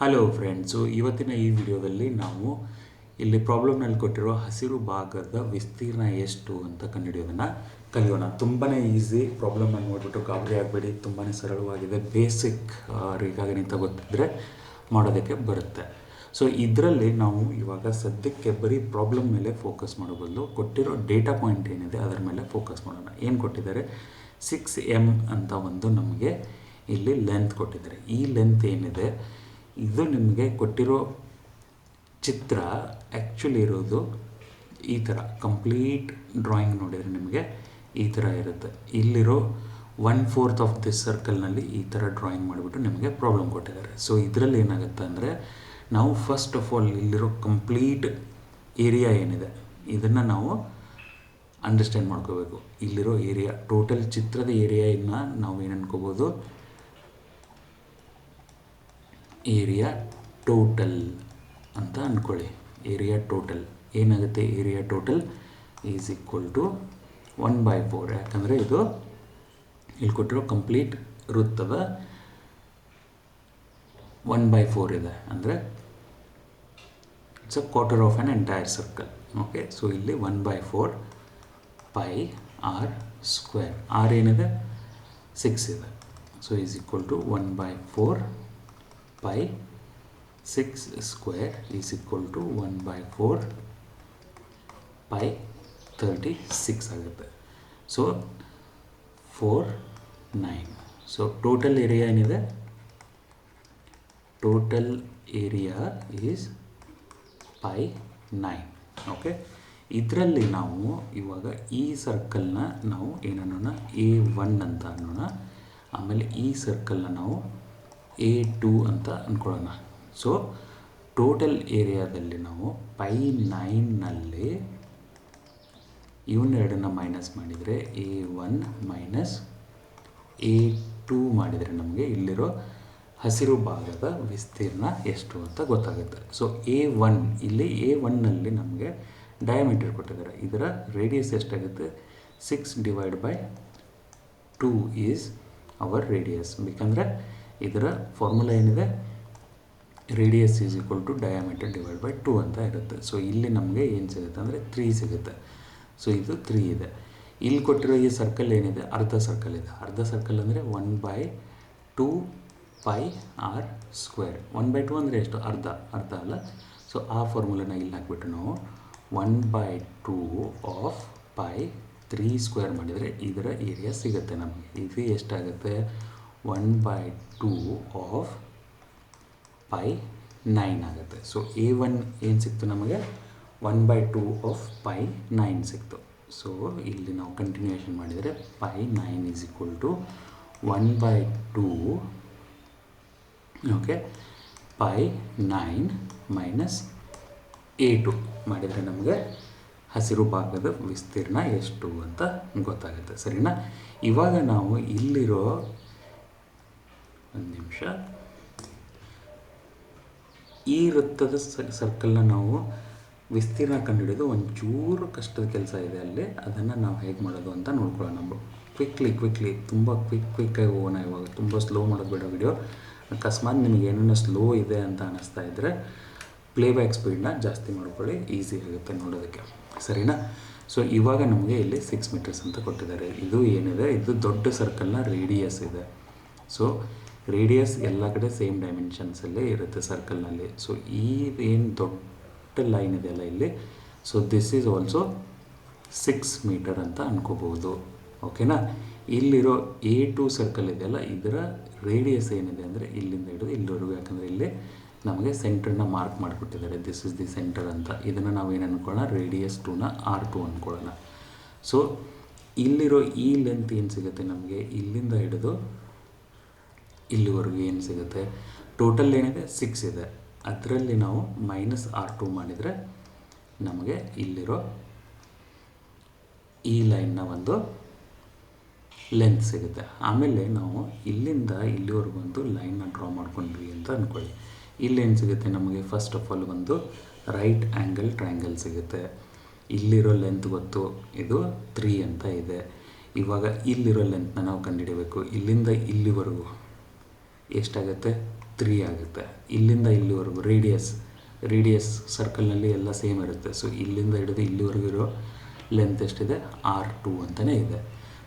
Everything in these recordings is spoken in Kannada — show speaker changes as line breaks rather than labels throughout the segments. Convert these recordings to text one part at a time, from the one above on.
ಹಲೋ ಫ್ರೆಂಡ್ಸು ಇವತ್ತಿನ ಈ ವಿಡಿಯೋದಲ್ಲಿ ನಾವು ಇಲ್ಲಿ ಪ್ರಾಬ್ಲಮ್ನಲ್ಲಿ ಕೊಟ್ಟಿರೋ ಹಸಿರು ಭಾಗದ ವಿಸ್ತೀರ್ಣ ಎಷ್ಟು ಅಂತ ಕಂಡುಹಿಡಿಯೋದನ್ನು ಕಲಿಯೋಣ. ತುಂಬಾ ಈಸಿ ಪ್ರಾಬ್ಲಮ್ನ ನೋಡಿಬಿಟ್ಟು ಗಾಬರಿ ಆಗಬೇಡಿ ತುಂಬಾ ಸರಳವಾಗಿದೆ ಬೇಸಿಕ್ ರೇಖಾಗಣಿತ ಗೊತ್ತಿದ್ದರೆ ಮಾಡೋದಕ್ಕೆ ಬರುತ್ತೆ. ಸೊ ಇದರಲ್ಲಿ ನಾವು ಇವಾಗ ಸದ್ಯಕ್ಕೆ ಬರೀ ಪ್ರಾಬ್ಲಮ್ ಮೇಲೆ ಫೋಕಸ್ ಮಾಡೋ ಬದಲು ಕೊಟ್ಟಿರೋ ಡೇಟಾ ಪಾಯಿಂಟ್ ಏನಿದೆ ಅದರ ಮೇಲೆ ಫೋಕಸ್ ಮಾಡೋಣ. ಏನು ಕೊಟ್ಟಿದ್ದಾರೆ? ಸಿಕ್ಸ್ ಎಂ ಅಂತ ಒಂದು ನಮಗೆ ಇಲ್ಲಿ ಲೆಂತ್ ಕೊಟ್ಟಿದ್ದಾರೆ. ಈ ಲೆಂತ್ ಏನಿದೆ? ಇದು ನಿಮಗೆ ಕೊಟ್ಟಿರೋ ಚಿತ್ರ ಆ್ಯಕ್ಚುಲಿ ಇರೋದು ಈ ಥರ ಕಂಪ್ಲೀಟ್ ಡ್ರಾಯಿಂಗ್ ನೋಡಿದರೆ ನಿಮಗೆ ಈ ಥರ ಇರುತ್ತೆ. ಇಲ್ಲಿರೋ ಒನ್ ಫೋರ್ತ್ ಆಫ್ ದಿಸ್ ಸರ್ಕಲ್ನಲ್ಲಿ ಈ ಥರ ಡ್ರಾಯಿಂಗ್ ಮಾಡಿಬಿಟ್ಟು ನಿಮಗೆ ಪ್ರಾಬ್ಲಮ್ ಕೊಟ್ಟಿದ್ದಾರೆ. ಸೊ ಇದರಲ್ಲಿ ಏನಾಗುತ್ತೆ ಅಂದರೆ ನಾವು ಫಸ್ಟ್ ಆಫ್ ಆಲ್ ಇಲ್ಲಿರೋ ಕಂಪ್ಲೀಟ್ ಏರಿಯಾ ಏನಿದೆ, ಇದನ್ನು ನಾವು ಅಂಡರ್ಸ್ಟ್ಯಾಂಡ್ ಮಾಡ್ಕೋಬೇಕು. ಇಲ್ಲಿರೋ ಏರಿಯಾ ಟೋಟಲ್ ಚಿತ್ರದ ಏರಿಯಾನ ನಾವು ಏನು ಅನ್ಕೋಬೋದು? ಏರಿಯಾ ಟೋಟಲ್ ಅಂತ ಅಂದ್ಕೊಳ್ಳಿ ಏರಿಯಾ ಟೋಟಲ್. ಏನಾಗುತ್ತೆ? Area total is equal to one by four ಯಾಕಂದರೆ ಇದು ಇಲ್ಲಿ ಕೊಟ್ಟಿರೋ ಕಂಪ್ಲೀಟ್ ವೃತ್ತದ ಒನ್ ಬೈ ಫೋರ್ ಇದೆ. ಅಂದರೆ it's a quarter of an entire circle okay so ಇಲ್ಲಿ one by four pi r square r ಏನಿದೆ? ಸಿಕ್ಸ್ ಇದೆ. So is equal to one by four pi six square is equal to one by four pi thirty six ಆಗುತ್ತೆ. So four nine so total area ಏನಿದೆ? Total area is pi nine okay ಇದರಲ್ಲಿ ನಾವು ಇವಾಗ ಈ ಸರ್ಕಲ್ನ ನಾವು ಏನನ್ನೋಣ? ಎ ಒನ್ ಅಂತ ಅನ್ನೋಣ. ಆಮೇಲೆ ಈ ಸರ್ಕಲ್ನ ನಾವು ಎ ಟು ಅಂತ ಅಂದ್ಕೊಳ್ಳೋಣ ಸೊ ಟೋಟಲ್ ಏರಿಯಾದಲ್ಲಿ ನಾವು ಪೈ ನೈನ್ನಲ್ಲಿ ಇವನ್ನೆರಡನ್ನು ಮೈನಸ್ ಮಾಡಿದರೆ A one minus A two ಮಾಡಿದರೆ ನಮಗೆ ಇಲ್ಲಿರೋ ಹಸಿರು ಭಾಗದ ವಿಸ್ತೀರ್ಣ ಎಷ್ಟು ಅಂತ ಗೊತ್ತಾಗುತ್ತೆ. ಸೊ ಎ ಒನ್, ಇಲ್ಲಿ ಎ ಒನ್ನಲ್ಲಿ ನಮಗೆ ಡಯಾಮೀಟರ್ ಕೊಟ್ಟಿದ್ದಾರೆ. ಇದರ ರೇಡಿಯಸ್ ಎಷ್ಟಾಗುತ್ತೆ? Six divide by two is our radius ಬೇಕಂದರೆ ಇದರ ಫಾರ್ಮುಲಾ ಏನಿದೆ? Radius is equal to diameter divide by two ಅಂತ ಇರುತ್ತೆ. ಸೊ ಇಲ್ಲಿ ನಮಗೆ ಏನು ಸಿಗುತ್ತೆ ಅಂದರೆ ತ್ರೀ ಸಿಗುತ್ತೆ. ಸೊ ಇದು ತ್ರೀ ಇದೆ. ಇಲ್ಲಿ ಕೊಟ್ಟಿರೋ ಈ ಸರ್ಕಲ್ ಏನಿದೆ? ಅರ್ಧ ಸರ್ಕಲ್ ಇದೆ. ಅರ್ಧ ಸರ್ಕಲ್ ಅಂದರೆ one by two pi r square one by two ಅಂದರೆ ಎಷ್ಟು? ಅರ್ಧ. ಅರ್ಧ ಅಲ್ಲ? ಸೊ ಆ ಫಾರ್ಮುಲಾನ ಇಲ್ಲಿ ಹಾಕ್ಬಿಟ್ಟು ನಾವು one by two of pi three square ಮಾಡಿದರೆ ಇದರ ಏರಿಯಾ ಸಿಗುತ್ತೆ ನಮಗೆ. ಇದು ಎಷ್ಟಾಗುತ್ತೆ? One by two of pi nine ಆಗುತ್ತೆ. ಸೊ ಎ ಒನ್ ಏನು ಸಿಕ್ತು ನಮಗೆ? One by two of pi nine ಸಿಕ್ತು. ಸೊ ಇಲ್ಲಿ ನಾವು ಕಂಟಿನ್ಯೂಯೇಷನ್ ಮಾಡಿದರೆ pi nine is equal to one by two okay pi nine minus A two ಮಾಡಿದರೆ ನಮಗೆ ಹಸಿರು ಭಾಗದ ವಿಸ್ತೀರ್ಣ ಎಷ್ಟು ಅಂತ ಗೊತ್ತಾಗುತ್ತೆ. ಸರಿನಾ? ಇವಾಗ ನಾವು ಇಲ್ಲಿರೋ ಒಂದು ನಿಮಿಷ. ಈ ವೃತ್ತದ ಸರ್ಕಲ್ನ ನಾವು ವಿಸ್ತೀರ್ಣ ಕಂಡುಹಿಡಿದು ಒಂಚೂರು ಕಷ್ಟದ ಕೆಲಸ ಇದೆ ಅಲ್ಲಿ. ಅದನ್ನು ನಾವು ಹೇಗೆ ಮಾಡೋದು ಅಂತ ನೋಡ್ಕೊಳ್ಳೋಣ ಕ್ವಿಕ್ಲಿ ಕ್ವಿಕ್ಲಿ ತುಂಬ ಕ್ವಿಕ್ ಕ್ವಿಕ್ಕಾಗಿ ಹೋಗೋಣ ಇವಾಗ. ತುಂಬ ಸ್ಲೋ ಮಾಡೋದು ಬೇಡ ವಿಡಿಯೋ ಅಕಸ್ಮಾತ್ ನಿಮಗೆ ಏನೇನೋ ಸ್ಲೋ ಇದೆ ಅಂತ ಅನ್ನಿಸ್ತಾ ಇದ್ದರೆ ಪ್ಲೇಬ್ಯಾಕ್ ಸ್ಪೀಡ್ನ ಜಾಸ್ತಿ ಮಾಡ್ಕೊಳ್ಳಿ ಈಸಿ ಆಗುತ್ತೆ ನೋಡೋದಕ್ಕೆ. ಸರಿನಾ? ಸೊ ಇವಾಗ ನಮಗೆ ಇಲ್ಲಿ ಸಿಕ್ಸ್ ಮೀಟರ್ಸ್ ಅಂತ ಕೊಟ್ಟಿದ್ದಾರೆ. ಇದು ಏನಿದೆ? ಇದು ದೊಡ್ಡ ಸರ್ಕಲ್ನ ರೇಡಿಯಸ್ ಇದೆ. ಸೊ ರೇಡಿಯಸ್ ಎಲ್ಲ ಕಡೆ ಸೇಮ್ ಡೈಮೆನ್ಷನ್ಸಲ್ಲೇ ಇರುತ್ತೆ ಸರ್ಕಲ್ನಲ್ಲಿ ಸೊ ಈ ಏನು ದೊಡ್ಡ ಲೈನ್ ಇದೆಯಲ್ಲ ಇಲ್ಲಿ? So this is also six metre ಅಂತ ಅನ್ಕೋಬಹುದು. ಓಕೆನಾ ಇಲ್ಲಿರೋ ಎ ಟು ಸರ್ಕಲ್ ಇದೆಯಲ್ಲ, ಇದರ ರೇಡಿಯಸ್ ಏನಿದೆ ಅಂದರೆ ಇಲ್ಲಿಂದ ಹಿಡಿದು ಇಲ್ಲಿವರೆಗೂ. ಯಾಕಂದರೆ ಇಲ್ಲಿ ನಮಗೆ ಸೆಂಟ್ರನ್ನ ಮಾರ್ಕ್ ಮಾಡಿಕೊಟ್ಟಿದ್ದಾರೆ. ದಿಸ್ ಇಸ್ ದಿ ಸೆಂಟರ್ ಅಂತ. ಇದನ್ನು ನಾವು ಏನು ಅಂದ್ಕೊಳ್ಳೋಣ ರೇಡಿಯಸ್ ಟೂನ ಆರ್ ಟು ಅಂದ್ಕೊಳ್ಳೋಣ ಸೊ ಇಲ್ಲಿರೋ ಈ ಲೆಂತ್ ಏನು ಸಿಗುತ್ತೆ ನಮಗೆ? ಇಲ್ಲಿಂದ ಹಿಡಿದು ಇಲ್ಲಿವರೆಗೂ ಏನು ಸಿಗುತ್ತೆ? ಟೋಟಲ್ ಏನಿದೆ? ಸಿಕ್ಸ್ ಇದೆ. ಅದರಲ್ಲಿ ನಾವು ಮೈನಸ್ ಆರ್ ಟು ಮಾಡಿದರೆ ನಮಗೆ ಇಲ್ಲಿರೋ ಈ ಲೈನ್ನ ಒಂದು ಲೆಂತ್ ಸಿಗುತ್ತೆ. ಆಮೇಲೆ ನಾವು ಇಲ್ಲಿಂದ ಇಲ್ಲಿವರೆಗೂ ಒಂದು ಲೈನ್ನ ಡ್ರಾ ಮಾಡ್ಕೊಂಡ್ವಿ ಅಂತ ಅಂದ್ಕೊಳ್ಳಿ ಇಲ್ಲೇನು ಸಿಗುತ್ತೆ ನಮಗೆ? ಫಸ್ಟ್ ಆಫ್ ಆಲ್ ಒಂದು ರೈಟ್ ಆ್ಯಂಗಲ್ ಟ್ರಯಾಂಗಲ್ ಸಿಗುತ್ತೆ. ಇಲ್ಲಿರೋ ಲೆಂತ್ ಗೊತ್ತು? ಇದು ತ್ರೀ ಅಂತ ಇದೆ. ಇವಾಗ ಇಲ್ಲಿರೋ ಲೆಂತ್ನ ನಾವು ಕಂಡುಹಿಡಬೇಕು ಇಲ್ಲಿಂದ ಇಲ್ಲಿವರೆಗೂ ಎಷ್ಟಾಗುತ್ತೆ? ತ್ರೀ ಆಗುತ್ತೆ. ಇಲ್ಲಿಂದ ಇಲ್ಲಿವರೆಗೂ ರೇಡಿಯಸ್ ರೇಡಿಯಸ್ ಸರ್ಕಲ್ನಲ್ಲಿ ಎಲ್ಲ ಸೇಮ್ ಇರುತ್ತೆ. ಸೊ ಇಲ್ಲಿಂದ ಹಿಡಿದು ಇಲ್ಲಿವರೆಗೂ ಇರೋ ಲೆಂತ್ ಎಷ್ಟಿದೆ? ಆರ್ ಟು ಅಂತಲೇ ಇದೆ.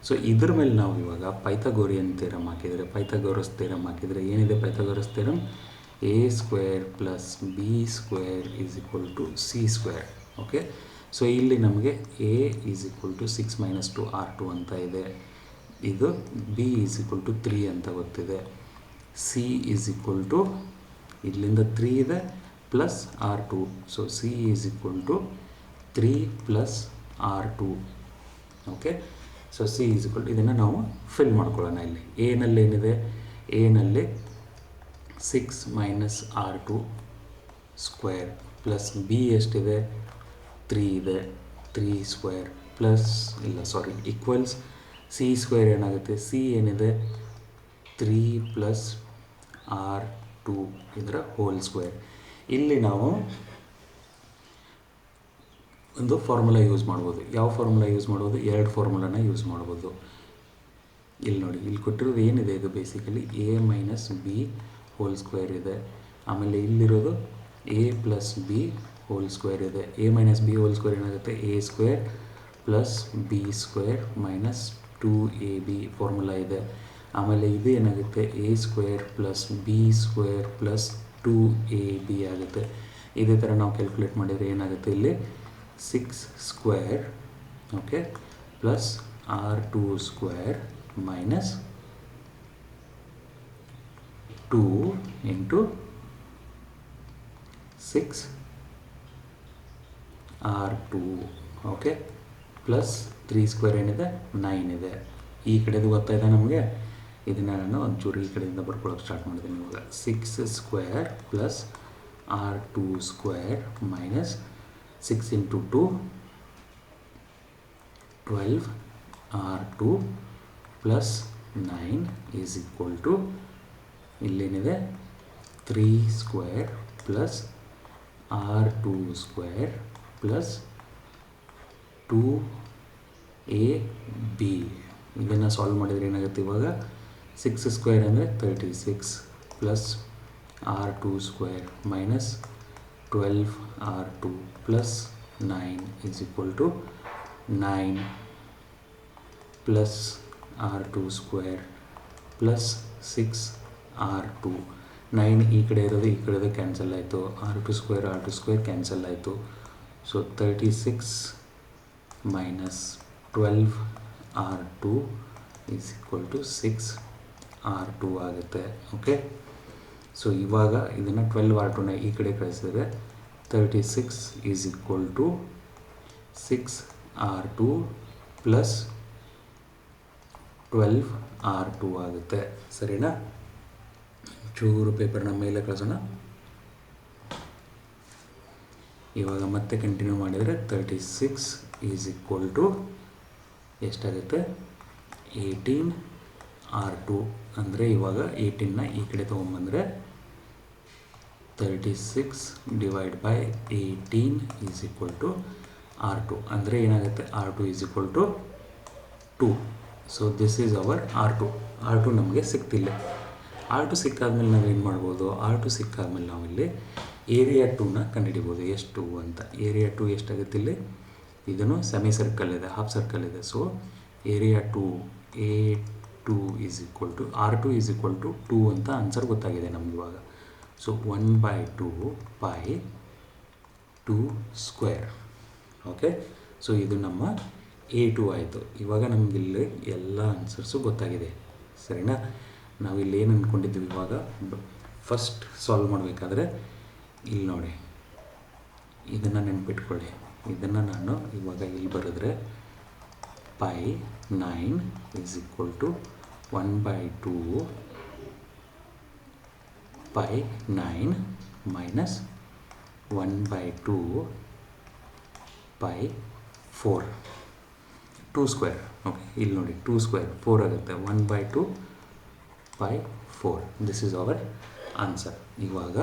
ಸೊ ಇದ್ರ ಮೇಲೆ ನಾವು ಇವಾಗ ಪೈಥಗೋರಿಯನ್ ಥೇರಮ್ ಹಾಕಿದರೆ ಪೈಥಗೋರಸ್ ಥೇರಮ್ ಹಾಕಿದರೆ ಏನಿದೆ Pythagoras theorem A square plus B square is equal to C square okay so ಇಲ್ಲಿ ನಮಗೆ A is equal to six minus r two to ಅಂತ ಇದೆ. ಇದು B is equal to three ಅಂತ ಗೊತ್ತಿದೆ. ಸಿ ಈಸ್ ಈಕ್ವಲ್ ಟು ಇಲ್ಲಿಂದ ತ್ರೀ ಇದೆ plus r two so C is equal to three plus r two okay so C is equal ಇದನ್ನು ನಾವು ಫಿಲ್ ಮಾಡ್ಕೊಳ್ಳೋಣ ಇಲ್ಲಿ. ಎನಲ್ಲಿ ಏನಿದೆ? ಎನಲ್ಲಿ six minus r two square plus B ಎಷ್ಟಿದೆ? ತ್ರೀ ಇದೆ. ತ್ರೀ ಸ್ಕ್ವೇರ್ ಪ್ಲಸ್ ಇಲ್ಲ ಸಾರಿ ಈಕ್ವಲ್ಸ್ ಸಿ ಸ್ಕ್ವೇರ್ ಏನಾಗುತ್ತೆ? ಸಿ ಏನಿದೆ? ತ್ರೀ ಪ್ಲಸ್ ಆರ್ ಟು ಇದರ ಹೋಲ್ ಸ್ಕ್ವೇರ್ ಇಲ್ಲಿ ನಾವು ಒಂದು ಫಾರ್ಮುಲಾ ಯೂಸ್ ಮಾಡ್ಬೋದು. ಯಾವ ಫಾರ್ಮುಲಾ ಯೂಸ್ ಮಾಡ್ಬೋದು? ಎರಡು ಫಾರ್ಮುಲಾನ ಯೂಸ್ ಮಾಡ್ಬೋದು. ಇಲ್ಲಿ ನೋಡಿ, ಇಲ್ಲಿ ಕೊಟ್ಟಿರೋದು ಏನಿದೆ ಇದು basically A minus B whole square ಇದೆ. ಆಮೇಲೆ ಇಲ್ಲಿರೋದು A plus B whole square ಇದೆ. A minus B whole square ಏನಾಗುತ್ತೆ? A square plus B square minus two A B formula ಇದೆ. ಆಮೇಲೆ ಇದು ಏನಾಗುತ್ತೆ? A square plus B square plus two A B ಆಗುತ್ತೆ. ಇದೇ ಥರ ನಾವು ಕ್ಯಾಲ್ಕುಲೇಟ್ ಮಾಡಿದರೆ ಏನಾಗುತ್ತೆ ಇಲ್ಲಿ? Six square okay plus r two square minus two into six r two okay plus three square ಏನಿದೆ? ನೈನ್ ಇದೆ. ಈ ಕಡೆದು ಗೊತ್ತಾಯಿದೆ ನಮಗೆ? ಇದನ್ನು ನಾನು ಒಂಚೂರು ಈ ಕಡೆಯಿಂದ ಬರ್ಕೊಳ್ಳೋಕೆ ಸ್ಟಾರ್ಟ್ ಮಾಡಿದ್ದೀನಿ ಇವಾಗ. Six square plus r two square minus six into two twelve r two plus nine is equal to ಇಲ್ಲೇನಿದೆ? Three square plus r two square plus two A B ಇದನ್ನು ಸಾಲ್ವ್ ಮಾಡಿದರೆ ಏನಾಗುತ್ತೆ ಇವಾಗ? ಸಿಕ್ಸ್ ಸ್ಕ್ವೇರ್ ಅಂದರೆ thirty six plus r two square minus twelve r two plus nine is equal to nine plus r two square plus six r two nine ಈ ಕಡೆ ಇರೋದು ಈ ಕಡೆದು ಕ್ಯಾನ್ಸಲ್ ಆಯಿತು r two square r two square cancel ಆಯಿತು so thirty six minus twelve r two is equal to six r two ಆಗುತ್ತೆ ಓಕೆ ಸೊ ಇವಾಗ ಇದನ್ನು ಟ್ವೆಲ್ವ್ ಆರ್ ಟುನ ಈ ಕಡೆ ಕಳಿಸಿದ್ರೆ thirty six is equal to six r two plus twelve r two ಆಗುತ್ತೆ, ಸರಿನಾ? ಚೂರು ಪೇಪರ್ನ ಮೇಲೆ ಕಳಿಸೋಣ. ಇವಾಗ ಮತ್ತೆ ಕಂಟಿನ್ಯೂ ಮಾಡಿದರೆ thirty six is equal to ಎಷ್ಟಾಗುತ್ತೆ? ಏಯ್ಟೀನ್ ಆರ್ ಟು ಅಂದರೆ ಇವಾಗ ಏಯ್ಟೀನ್ನ ಈ ಕಡೆ ತೊಗೊಂಬಂದರೆ thirty six divide by eighteen is equal to r two. ಅಂದರೆ ಏನಾಗುತ್ತೆ? R two is equal to two so this is our r two. R two ನಮಗೆ ಸಿಕ್ತಿಲ್ಲ. ಆರ್ ಟು ಸಿಕ್ಕಾದ್ಮೇಲೆ ನಾವೇನು ಮಾಡ್ಬೋದು? ಆರ್ ಟು ಸಿಕ್ಕಾದ್ಮೇಲೆ ನಾವಿಲ್ಲಿ ಏರಿಯಾ ಟೂನ ಕಂಡುಹಿಡಿಬೋದು. ಎಷ್ಟು ಅಂತ. ಏರಿಯಾ ಟು ಎಷ್ಟಾಗುತ್ತೆ ಇಲ್ಲಿ? ಇದನ್ನು ಸೆಮಿ ಸರ್ಕಲ್ ಇದೆ ಹಾಫ್ ಸರ್ಕಲ್ ಇದೆ. So area two A two is equal to r two is equal to two ಅಂತ ಆನ್ಸರ್ ಗೊತ್ತಾಗಿದೆ ನಮ್ಗೆ ಇವಾಗ. So one by two by two square okay so ಇದು ನಮ್ಮ ಎ ಟು ಆಯಿತು. ಇವಾಗ ಇಲ್ಲಿ ಎಲ್ಲ ಆನ್ಸರ್ಸು ಗೊತ್ತಾಗಿದೆ. ಸರಿನಾ? ನಾವು ಇಲ್ಲಿ ಏನು ಅಂದ್ಕೊಂಡಿದ್ವಿ ಇವಾಗ? ಫಸ್ಟ್ ಸಾಲ್ವ್ ಮಾಡಬೇಕಾದ್ರೆ ಇಲ್ಲಿ ನೋಡಿ. ಇದನ್ನು ನೆನ್ಪಿಟ್ಕೊಳ್ಳಿ. ಇದನ್ನು ನಾನು ಇವಾಗ ಇಲ್ಲಿ ಬರೆದ್ರೆ pi nine is equal to one by two pi nine minus one by two pi four two square okay ಇಲ್ಲಿ ನೋಡಿ ಟೂ ಸ್ಕ್ವೇರ್ ಫೋರ್ ಆಗುತ್ತೆ. One by two by four this is our answer ಇವಾಗ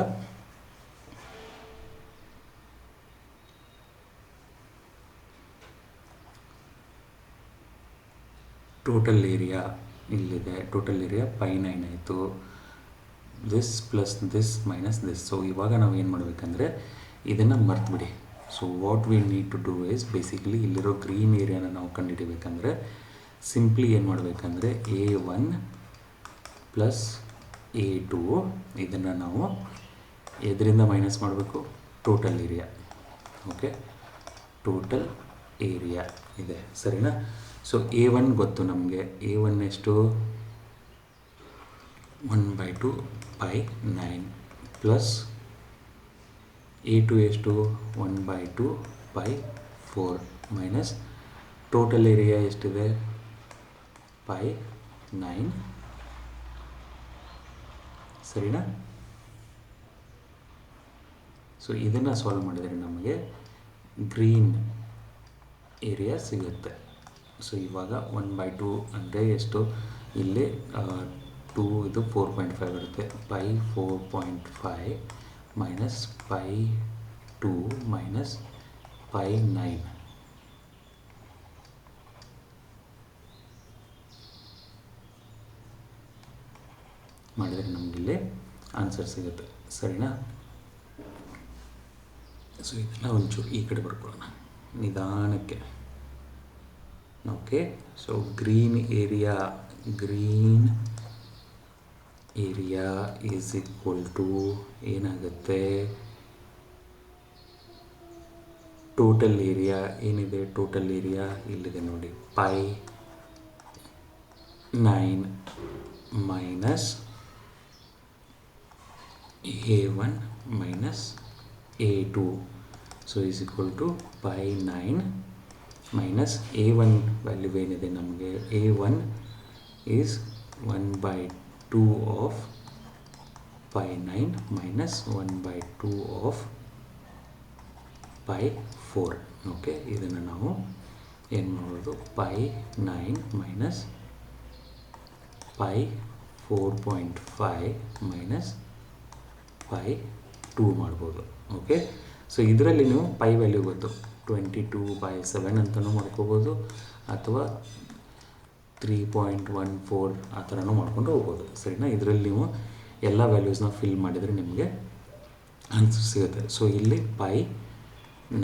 ಟೋಟಲ್ ಏರಿಯಾ ಇಲ್ಲಿದೆ. ಟೋಟಲ್ ಏರಿಯಾ ಪೈ ನೈನ್ ಆಯಿತು. This plus this minus this so ಇವಾಗ ನಾವು ಏನು ಮಾಡಬೇಕಂದ್ರೆ ಇದನ್ನು ಮರ್ತುಬಿಡಿ. So what we need to do is basically ಇಲ್ಲಿರೋ ಗ್ರೀನ್ ಏರಿಯಾನ ನಾವು ಕಂಡುಹಿಡಿಬೇಕಂದ್ರೆ ಸಿಂಪ್ಲಿ ಏನು ಮಾಡಬೇಕಂದ್ರೆ A one plus A two ಇದನ್ನು ನಾವು ಎದರಿಂದ ಮೈನಸ್ ಮಾಡಬೇಕು? Total area okay total area ಇದೆ. ಸರಿನಾ? ಸೊ ಎ ಒನ್ ಗೊತ್ತು ನಮಗೆ. ಎ ಒನ್ ಎಷ್ಟು? One by two by nine plus A two ಎಷ್ಟು? One by two by four minus total area ಎಷ್ಟಿದೆ? ಬೈ ನೈನ್ ಸರಿನಾ? ಸೊ ಇದನ್ನು ಸಾಲ್ವ್ ಮಾಡಿದರೆ ನಮಗೆ ಗ್ರೀನ್ ಏರಿಯಾ ಸಿಗುತ್ತೆ. ಸೊ ಇವಾಗ ಒನ್ ಬೈ ಟೂ ಅಂದರೆ ಎಷ್ಟು? ಇಲ್ಲಿ ಟೂ ಇದು ಫೋರ್ ಪಾಯಿಂಟ್ ಫೈವ್ ಬರುತ್ತೆ pi four point five minus pi two minus pi nine ಮಾಡಿದರೆ ನಮಗಿಲ್ಲಿ ಆನ್ಸರ್ ಸಿಗುತ್ತೆ. ಸರಿನಾ? ಸೊ ಇದನ್ನು ಒಂಚೂರು ಈ ಕಡೆ ಬರ್ಕೊಳ್ಳೋಣ. ನಿಧಾನಕ್ಕೆ. Okay so green area green area is equal to ಏನಾಗುತ್ತೆ? ಟೋಟಲ್ ಏರಿಯಾ ಏನಿದೆ? ಟೋಟಲ್ ಏರಿಯಾ ಇಲ್ಲಿದೆ ನೋಡಿ. Pi nine minus A one minus A two so is equal to pi nine minus A one value ಏನಿದೆ ನಮಗೆ? A one is one by two of pi nine minus one by two of pi four okay ಇದನ್ನು ನಾವು ಏನು ಮಾಡೋದು? Pi nine minus pi four point five minus pi two ಮಾಡ್ಬೋದು. ಓಕೆ ಸೊ ಇದರಲ್ಲಿ ನೀವು ಪೈ ವ್ಯಾಲ್ಯೂ ಗೊತ್ತು. ಟ್ವೆಂಟಿ ಟೂ ಬೈ ಸೆವೆನ್ ಅಂತಲೂ ಮಾಡ್ಕೋಬೋದು, ಅಥವಾ ತ್ರೀ ಪಾಯಿಂಟ್ ಒನ್ ಫೋರ್ ಆ ಥರನೂ ಮಾಡ್ಕೊಂಡು ಹೋಗ್ಬೋದು. ಸರಿನಾ? ಇದರಲ್ಲಿ ನೀವು ಎಲ್ಲ ವ್ಯಾಲ್ಯೂಸ್ನ ಫಿಲ್ ಮಾಡಿದರೆ ನಿಮಗೆ ಆನ್ಸರ್ ಸಿಗುತ್ತೆ. ಸೊ ಇಲ್ಲಿ ಪೈ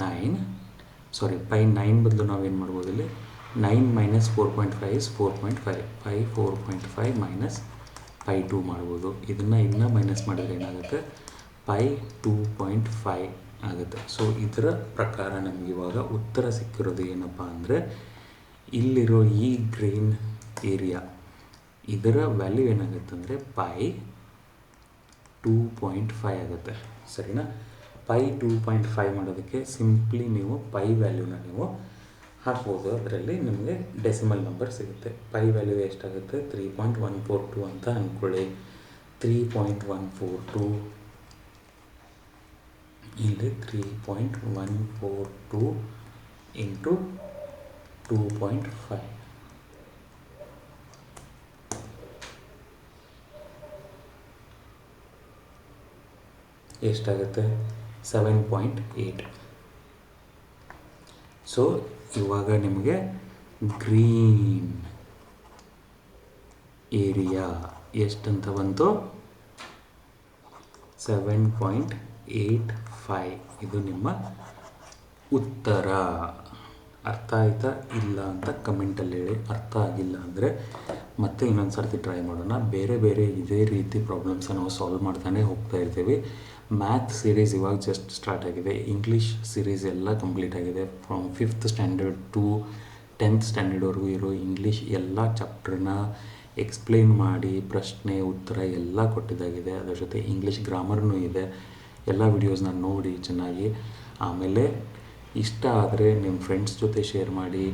ನೈನ್ ಸಾರಿ ಪೈ ನೈನ್ ಬದಲು ನಾವೇನು ಮಾಡ್ಬೋದು ಇಲ್ಲಿ? Nine minus four point five is four point five pi four point five minus pi two ಮಾಡ್ಬೋದು. ಇದನ್ನು ಇನ್ನೂ ಮೈನಸ್ ಮಾಡಿದರೆ ಏನಾಗುತ್ತೆ? ಪೈ ಟೂ ಪಾಯಿಂಟ್ ಫೈವ್ ಆಗುತ್ತೆ. ಸೊ ಇದರ ಪ್ರಕಾರ ನಮಗೆ ಇವಾಗ ಉತ್ತರ ಸಿಕ್ಕಿರೋದು ಏನಪ್ಪ ಅಂದರೆ, ಇಲ್ಲಿರೋ ಈ ಗ್ರೀನ್ ಏರಿಯಾ, ಇದರ ವ್ಯಾಲ್ಯೂ ಏನಾಗುತ್ತೆ ಅಂದರೆ ಪೈ ಟೂ ಪಾಯಿಂಟ್ ಫೈವ್ ಆಗುತ್ತೆ. ಸರಿನಾ? ಪೈ ಟೂ ಪಾಯಿಂಟ್ ಫೈವ್ ಮಾಡೋದಕ್ಕೆ ಸಿಂಪ್ಲಿ ನೀವು ಪೈ ವ್ಯಾಲ್ಯೂನ ನೀವು ಹಾಕ್ಬೋದು. ಅದರಲ್ಲಿ ನಿಮಗೆ ಡೆಸಿಮಲ್ ನಂಬರ್ ಸಿಗುತ್ತೆ. ಪೈ ವ್ಯಾಲ್ಯೂ ಎಷ್ಟಾಗುತ್ತೆ? Three point one four two ಅಂತ ಅಂದ್ಕೊಳ್ಳಿ three point one four two ಇಲ್ಲಿ three point one four two into two point five ಎಷ್ಟಾಗುತ್ತೆ? ಸೆವೆನ್ ಪಾಯಿಂಟ್ ಏಯ್ಟ್ ಸೊ ಇವಾಗ ನಿಮಗೆ ಗ್ರೀನ್ ಏರಿಯಾ ಎಷ್ಟಂತ ಬಂತು? ಸೆವೆನ್ ಪಾಯಿಂಟ್ ಏಯ್ಟ್ ಫೈವ್ ಇದು ನಿಮ್ಮ ಉತ್ತರ. ಅರ್ಥ ಆಯ್ತಾ ಇಲ್ಲ ಅಂತ ಕಮೆಂಟಲ್ಲಿ ಹೇಳಿ. ಅರ್ಥ ಆಗಿಲ್ಲ ಅಂದರೆ ಮತ್ತೆ ಇನ್ನೊಂದು ಸರ್ತಿ ಟ್ರೈ ಮಾಡೋಣ. ಬೇರೆ ಬೇರೆ ಇದೇ ರೀತಿ ಪ್ರಾಬ್ಲಮ್ಸ್ ನಾವು ಸಾಲ್ವ್ ಮಾಡ್ತಾನೆ ಹೋಗ್ತಾ ಇರ್ತೀವಿ. ಮ್ಯಾಥ್ ಸೀರೀಸ್ ಇವಾಗ ಜಸ್ಟ್ ಸ್ಟಾರ್ಟ್ ಆಗಿದೆ. ಇಂಗ್ಲೀಷ್ ಸೀರೀಸ್ ಎಲ್ಲ ಕಂಪ್ಲೀಟ್ ಆಗಿದೆ. From fifth standard to tenth ಸ್ಟ್ಯಾಂಡರ್ಡ್ವರೆಗೂ ಇರೋ ಇಂಗ್ಲೀಷ್ ಎಲ್ಲ ಚಾಪ್ಟರ್ನ ಎಕ್ಸ್ಪ್ಲೇನ್ ಮಾಡಿ ಪ್ರಶ್ನೆ, ಉತ್ತರ ಎಲ್ಲ ಕೊಟ್ಟಿದ್ದಾಗಿದೆ. ಅದರ ಜೊತೆ ಇಂಗ್ಲೀಷ್ ಗ್ರಾಮರ್ನೂ ಇದೆ. ಎಲ್ಲ ವಿಡಿಯೋಸ್ನ ನೋಡಿ ಚೆನ್ನಾಗಿ. ಆಮೇಲೆ ಇಷ್ಟ ಆದರೆ ನಿಮ್ಮ ಫ್ರೆಂಡ್ಸ್ ಜೊತೆ ಶೇರ್ ಮಾಡಿ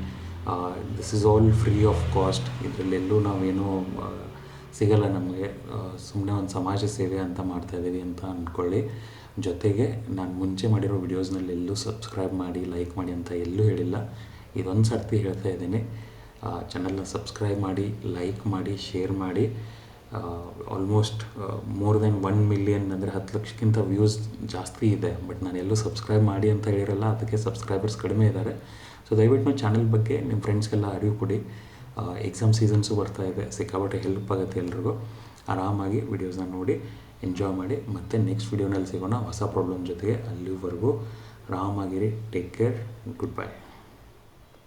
this is all free of cost ಇದರಲ್ಲೆಲ್ಲೂ ನಾವೇನು ಸಿಗಲ್ಲ ನಮಗೆ. ಸುಮ್ಮನೆ ಒಂದು ಸಮಾಜ ಸೇವೆ ಅಂತ ಮಾಡ್ತಾಯಿದ್ದೀವಿ ಅಂತ ಅಂದ್ಕೊಳ್ಳಿ ಜೊತೆಗೆ ನಾನು ಮುಂಚೆ ಮಾಡಿರೋ ವಿಡಿಯೋಸ್ನಲ್ಲಿ ಎಲ್ಲೂ ಸಬ್ಸ್ಕ್ರೈಬ್ ಮಾಡಿ ಲೈಕ್ ಮಾಡಿ ಅಂತ ಎಲ್ಲೂ ಹೇಳಿಲ್ಲ. ಇದೊಂದು ಸರ್ತಿ ಹೇಳ್ತಾ ಇದ್ದೀನಿ. ಚಾನಲ್ನ ಸಬ್ಸ್ಕ್ರೈಬ್ ಮಾಡಿ ಲೈಕ್ ಮಾಡಿ ಶೇರ್ ಮಾಡಿ. Almost more than one million ಅಂದರೆ ಹತ್ತು ಲಕ್ಷಕ್ಕಿಂತ ವ್ಯೂಸ್ ಜಾಸ್ತಿ ಇದೆ. ಬಟ್ ನಾನು ಎಲ್ಲೂ ಸಬ್ಸ್ಕ್ರೈಬ್ ಮಾಡಿ ಅಂತ ಹೇಳಿರಲ್ಲ, ಅದಕ್ಕೆ ಸಬ್ಸ್ಕ್ರೈಬರ್ಸ್ ಕಡಿಮೆ ಇದ್ದಾರೆ ಸೊ ದಯವಿಟ್ಟು ಚಾನಲ್ ಬಗ್ಗೆ ನಿಮ್ಮ ಫ್ರೆಂಡ್ಸ್ಗೆಲ್ಲ ಅರಿವು ಕೊಡಿ. ಎಕ್ಸಾಮ್ ಸೀಸನ್ಸು ಬರ್ತಾ ಇದೆ, ಸಿಕ್ಕಾಪಟ್ಟೆ ಹೆಲ್ಪ್ ಆಗುತ್ತೆ ಎಲ್ರಿಗೂ. ಆರಾಮಾಗಿ ವಿಡಿಯೋಸ್ನ ನೋಡಿ ಎಂಜಾಯ್ ಮಾಡಿ. ಮತ್ತೆ ನೆಕ್ಸ್ಟ್ ವಿಡಿಯೋನಲ್ಲಿ ಸಿಗೋಣ, ಹೊಸ ಪ್ರಾಬ್ಲಮ್ ಜೊತೆಗೆ ಅಲ್ಲಿವರೆಗೂ. ಆರಾಮಾಗಿರಿ ಟೇಕ್ ಕೇರ್ ಗುಡ್ ಬೈ